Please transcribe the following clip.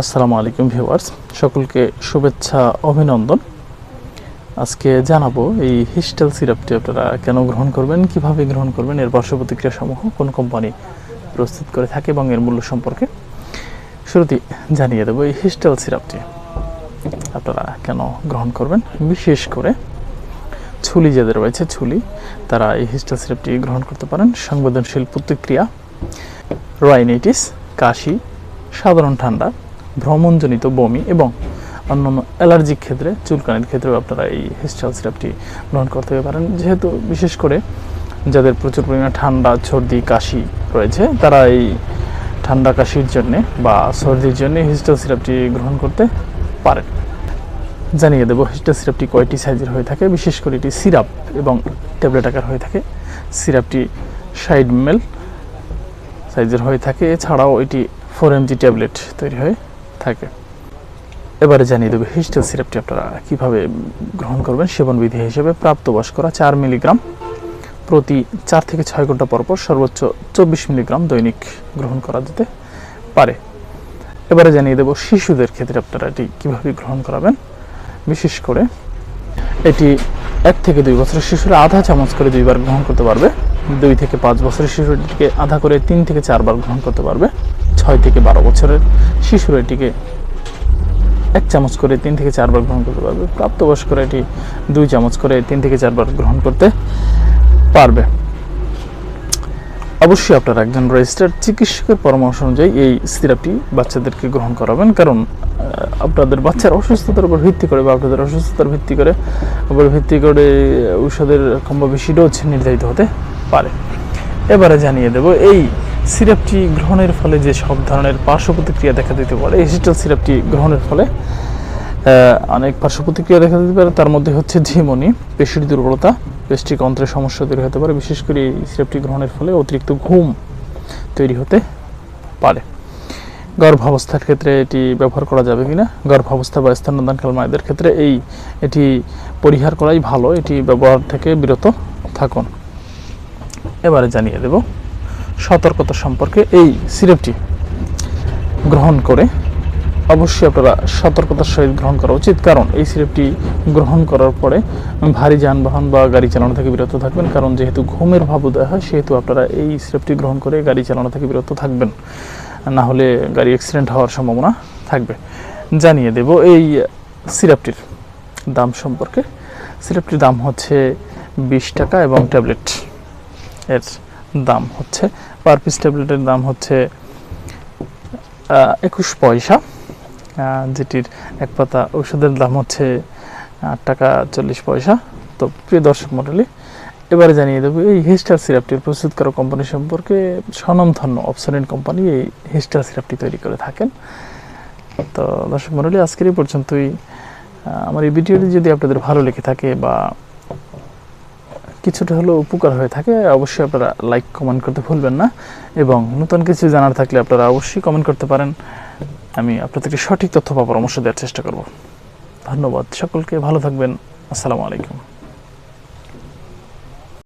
আসসালামু আলাইকুম ভিউয়ার্স, সকলকে শুভেচ্ছা, অভিনন্দন। আজকে জানাব এই হিস্টেল সিরাপটি আপনারা কেন গ্রহণ করবেন, কীভাবে গ্রহণ করবেন, এর পার্শ্ব প্রতিক্রিয়া সমূহ কোন কোম্পানি প্রস্তুত করে থাকে এবং এর মূল্য সম্পর্কে শুরুতেই জানিয়ে দেবো এই হিস্টেল সিরাপটি। আপনারা কেন গ্রহণ করবেন? বিশেষ করে ছুলি যাদের রয়েছে, ছুলি, তারা এই হিস্টেল সিরাপটি গ্রহণ করতে পারেন। সংবেদনশীল প্রতিক্রিয়া রাইনাইটিস কাশি, সাধারণ ঠান্ডা ভ্রমণজনিত বমি এবং অন্যান্য অ্যালার্জিক ক্ষেত্রে, চুলকানির ক্ষেত্রেও আপনারা এই হিস্টাল সিরাপটি গ্রহণ করতে পারেন। যেহেতু বিশেষ করে যাদের প্রচুর পরিমাণে ঠান্ডা, সর্দি, কাশি রয়েছে, তারা এই ঠান্ডা, কাশির জন্যে বা সর্দির জন্যে হিস্টাল সিরাপটি গ্রহণ করতে পারেন। জানিয়ে দেবো হিস্টাল সিরাপটি কয়টি সাইজের হয়ে থাকে? বিশেষ করে এটি সিরাপ এবং ট্যাবলেট আকার হয়ে থাকে। সিরাপটি সাইড মেল সাইজের হয়ে থাকে। এছাড়াও এটি ফোর এমজি ট্যাবলেট তৈরি হয়ে। থাকে। এবারে জানিয়ে দেবো হিস্টেল সিরাপটি আপনারা কীভাবে গ্রহণ করবেন, সেবনবিধি হিসেবে প্রাপ্তবয়স্করা চার মিলিগ্রাম প্রতি চার থেকে ছয় ঘণ্টা পর পর সর্বোচ্চ চব্বিশ মিলিগ্রাম দৈনিক গ্রহণ করা যেতে পারে। এবারে জানিয়ে দেবো, শিশুদের ক্ষেত্রে আপনারা এটি কীভাবে গ্রহণ করাবেন, বিশেষ করে এটি এক থেকে দুই বছরের শিশুরা আধা চামচ করে দুইবার গ্রহণ করতে পারবে, দুই থেকে পাঁচ বছরের শিশুটিকে আধা করে তিন থেকে চারবার গ্রহণ করতে পারবে। ছয় থেকে বারো বছরের শিশুরা এটিকে এক চামচ করে তিন থেকে চারবার গ্রহণ করতে পারবে। প্রাপ্তবয়স্করা এটি দুই চামচ করে তিন থেকে চারবার গ্রহণ করতে পারবে। অবশ্যই আপনারা একজন রেজিস্টার্ড চিকিৎসকের পরামর্শ অনুযায়ী এই সিরাপটি বাচ্চাদেরকে গ্রহণ করাবেন। কারণ আপনাদের বাচ্চার অসুস্থতার উপর ভিত্তি করে বা আপনাদের অসুস্থতার ভিত্তি করে, উপর ভিত্তি করে ঔষধের কম বেশি ডোজ নির্ধারিত হতে পারে। এবারে জানিয়ে দেব, এই সিরাপটি গ্রহণের ফলে যে সব ধরনের পার্শ্ব প্রতিক্রিয়া দেখা দিতে পারে, এই হিস্টাল সিরাপটি গ্রহণের ফলে অনেক পার্শ্ব প্রতিক্রিয়া দেখা দিতে পারে। তার মধ্যে হচ্ছে ঝিমনি, পেশির দুর্বলতা পেস্টিক অন্ত্রের সমস্যা তৈরি হতে পারে। বিশেষ করে এই সিরাপটি গ্রহণের ফলে অতিরিক্ত ঘুম তৈরি হতে পারে। গর্ভাবস্থার ক্ষেত্রে এটি ব্যবহার করা যাবে কিনা? গর্ভাবস্থা বা স্তন্যদানকাল মায়েদের ক্ষেত্রে এই, এটি পরিহার করাই ভালো। এটি ব্যবহার থেকে বিরত থাকুন। এবারে জানিয়ে দেব। সতর্কতা সম্পর্কে এই সিরাপটি গ্রহণ করে অবশ্যই আপনারা সতর্কতার সহিত গ্রহণ করা উচিত, কারণ এই সিরাপটি গ্রহণ করার পরে ভারী যানবাহন বা গাড়ি চালানো থেকে বিরত থাকবেন, কারণ যেহেতু ঘুমের ভাব উদয় হয়, সেহেতু আপনারা এই সিরাপটি গ্রহণ করে গাড়ি চালানো থেকে বিরত থাকবেন। না হলে গাড়ি অ্যাক্সিডেন্ট হওয়ার সম্ভাবনা থাকবে। জানিয়ে দেব এই সিরাপটির দাম সম্পর্কে। সিরাপটির দাম হচ্ছে বিশ টাকা এবং ট্যাবলেট এর দাম হচ্ছে। পার পিস ট্যাবলেটের দাম হচ্ছে একুশ পয়সা। যেটির এক পাতা ওষুধের দাম হচ্ছে, আট টাকা চল্লিশ পয়সা। তো প্রিয় দর্শক মণ্ডলী, এবারে জানিয়ে দেবো, এই হিস্টার সিরাপটির প্রস্তুতকারক কোম্পানি সম্পর্কে স্বনামধন্য অপসরেন্ট কোম্পানি এই হিস্টার সিরাপটি তৈরি করে থাকেন। তো দর্শক মণ্ডলী, আজকের এই পর্যন্তই। আমার এই ভিডিওটি যদি আপনাদের ভালো লেগে থাকে বা কিছুটা হলেও উপকার হয়ে থাকে, অবশ্যই আপনারা লাইক কমেন্ট করতে ভুলবেন না। এবং নতুন কিছু জানার থাকলে আপনারা অবশ্যই কমেন্ট করতে পারেন। আমি আপনাদেরকে সঠিক তথ্য বা পরামর্শ দেওয়ার চেষ্টা করব। ধন্যবাদ সকলকে, ভালো থাকবেন। আসসালামু আলাইকুম।